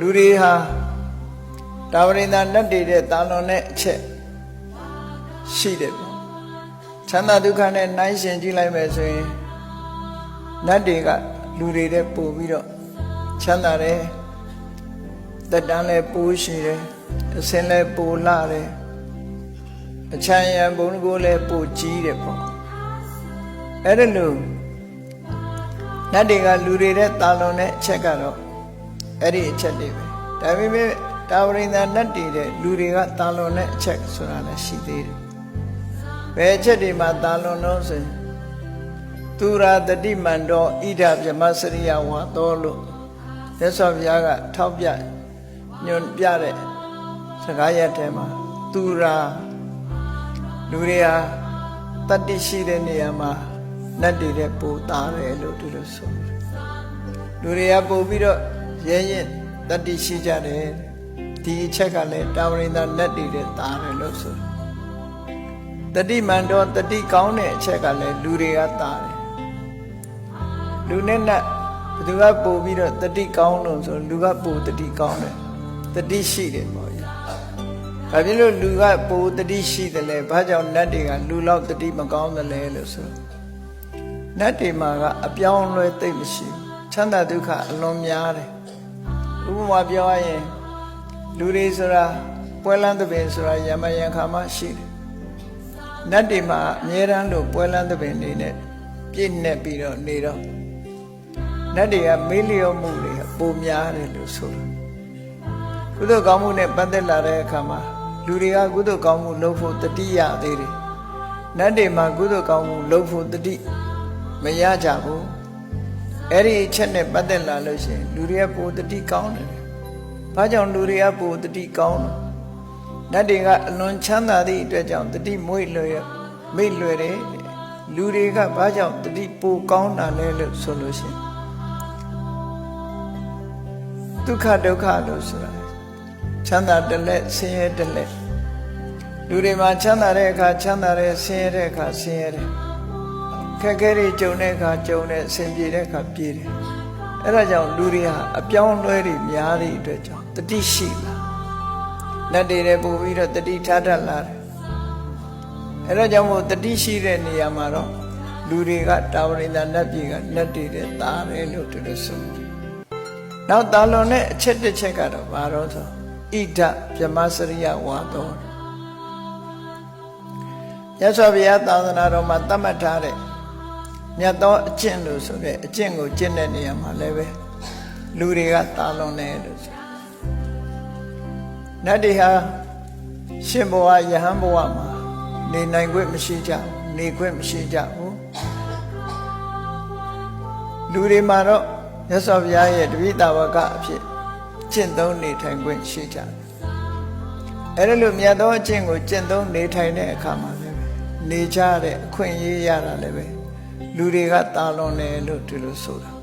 လူတွေဟာတာဝရိန္ဒနတ်တွေတဲ့တာလွန်တဲ့အချက်ရှိတယ်ပေါ့ချမ်းသာဒုက္ခနဲ့နှိုင်းရှင်ကြည့်လိုက်မယ်ဆိုရင်နတ်တွေကလူတွေတဲ့ပို့ပြီးတော့ချမ်းသာတယ်တက်တန်းလည်းပိုးရှိတယ်အစင်းလည်းပိုလာတယ်အချမ်းရံဘုံကိုလည်းပိုကြီးတယ်ပေါ့အဲ့ဒါလို့နတ်တွေကလူတွေတဲ့တာလွန်တဲ့အချက်ကတော့ အဲ့ဒီအချက်တွေပဲဒါပေမဲ့တာဝရိန္ဒနတ်တွေတဲ့လူတွေကတာလွန်တဲ့အချက်ဆိုတာလည်းရှိသေးတယ်ဘယ်အချက်တွေမှာတာလွန်တော့ဆိုရင်သူရာတတိမန္တောဣဒဗြဟ္မစရိယဝါတော်လို့မြတ်စွာဘုရားကထောက်ပြညွန်ပြတဲ့စကားရက်ထဲမှာသူရာလူတွေဟာတတ္တိရှိတဲ့နေရာမှာနတ်တွေတဲ့ပူသားတယ်လို့ဒီလိုဆိုတယ်လူတွေကပို့ပြီးတော့ ရဲရင်တတ္တိရှိကြတယ်ဒီအချက်ကလည်းတာဝရိန္ဒနတ်တွေတဲ့သားတယ်လို့ဆိုတယ်တတိမန္တောတတိကောင်းတဲ့အချက်ကလည်းလူတွေကသားတယ်လူနဲ့နတ်ဘယ်သူကပို့ပြီးတော့တတိကောင်းလို့ဆိုလူကပို့တတိကောင်းတယ်တတိရှိတယ်ပေါ့ဗျာဘာဖြစ်လို့လူကပို့တတိရှိတယ်လဲဘာကြောင့်နတ်တွေကလူလောက်တတိမကောင်းတယ်လဲလို့ဆိုနတ်တွေမှာကအပြောင်းအလဲသိမ့်မရှိဘူးချမ်းသာဒုက္ခအလွန်များတယ် ဥပမာပြောရရင်လူတွေဆိုတာပွဲလန်းသဘင်ဆိုတာယမယံခါမှရှိတယ်နတ်တွေမှာအမြဲတမ်းလို့ပွဲလန်းသဘင်နေနဲ့ပြည့်နေပြီးတော့နေတော့နတ်တွေကမေးလျော့မှုတွေပုံများတယ်လို့ဆိုတာကုသိုလ်ကောင်းမှုနဲ့ပတ်သက်လာတဲ့အခါမှာလူတွေကကုသိုလ်ကောင်းမှုလုပ်ဖို့တတိယသေးတယ်နတ်တွေမှာကုသိုလ်ကောင်းမှုလုပ်ဖို့တတိမရကြဘူး အဲ့ဒီအချက်နဲ့ပတ်သက်လာလို့ရှိရင်လူတွေကပိုတတိကောင်းတယ်ဘာကြောင့်လူတွေကပိုတတိကောင်းလဲနတ်တွေကအလွန်ချမ်းသာသည့်အတွက်ကြောင့်တတိမွေ့လွယ်မိတ်လွယ်တယ်လူတွေကဘာကြောင့်တတိပိုကောင်းတာလဲလို့ဆိုလို့ရှိရင်ဒုက္ခဒုက္ခလို့ဆိုတာချမ်းသာတစ်လက်ဆင်းရဲတစ်လက်လူတွေမှာချမ်းသာတဲ့အခါချမ်းသာတယ်ဆင်းရဲတဲ့အခါဆင်းရဲတယ် ခက်ခဲတွေကြုံတဲ့အခါကြုံတယ်အဆင်ပြေတဲ့အခါပြေတယ်အဲ့ဒါကြောင့်လူတွေဟာအပြောင်းအလဲတွေများတဲ့အတွက်ကြောင့်တတိရှိလာနတ်တွေလည်းပို့ပြီးတော့တတိထားတတ်လာတယ်အဲ့ဒါကြောင့်မို့တတိရှိတဲ့နေရာမှာတော့လူတွေကတာဝရိန္ဒနတ်ပြည်ကနတ်တွေတဲ့သားတယ်လို့ဒီလိုဆိုနောက်တာလွန်တဲ့အချက်တစ်ချက်ကတော့ဘာတော့ဆိုဣဒဗြဟ္မစရိယဝါတော်ရသော်ဘုရားသာသနာတော်မှာတတ်မှတ်ထားတဲ့ မြတ်သောအကျင့်လို့ဆိုတဲ့အကျင့်ကိုကျင့်တဲ့နေရာမှာလည်းပဲလူတွေကတာလွန်တယ်လို့ဆိုနတ်တွေဟာရှင်ဘဝယဟန်ဘဝမှာနေနိုင်ခွင့်မရှိကြဘူးနေခွင့်မရှိကြဘူးလူတွေမှာတော့မြတ်စွာဘုရားရဲ့တပိတာဝကအဖြစ်ကျင့်သုံးနေထိုင်ခွင့်ရှိကြတယ်အဲ့ဒါလို့မြတ်သောအကျင့်ကိုကျင့်သုံးနေထိုင်တဲ့အခါမှာလည်းပဲနေကြတဲ့အခွင့်အရေးရတာလည်းပဲ လူတွေကတာလွန်တယ်လို့ဒီလိုဆိုတာ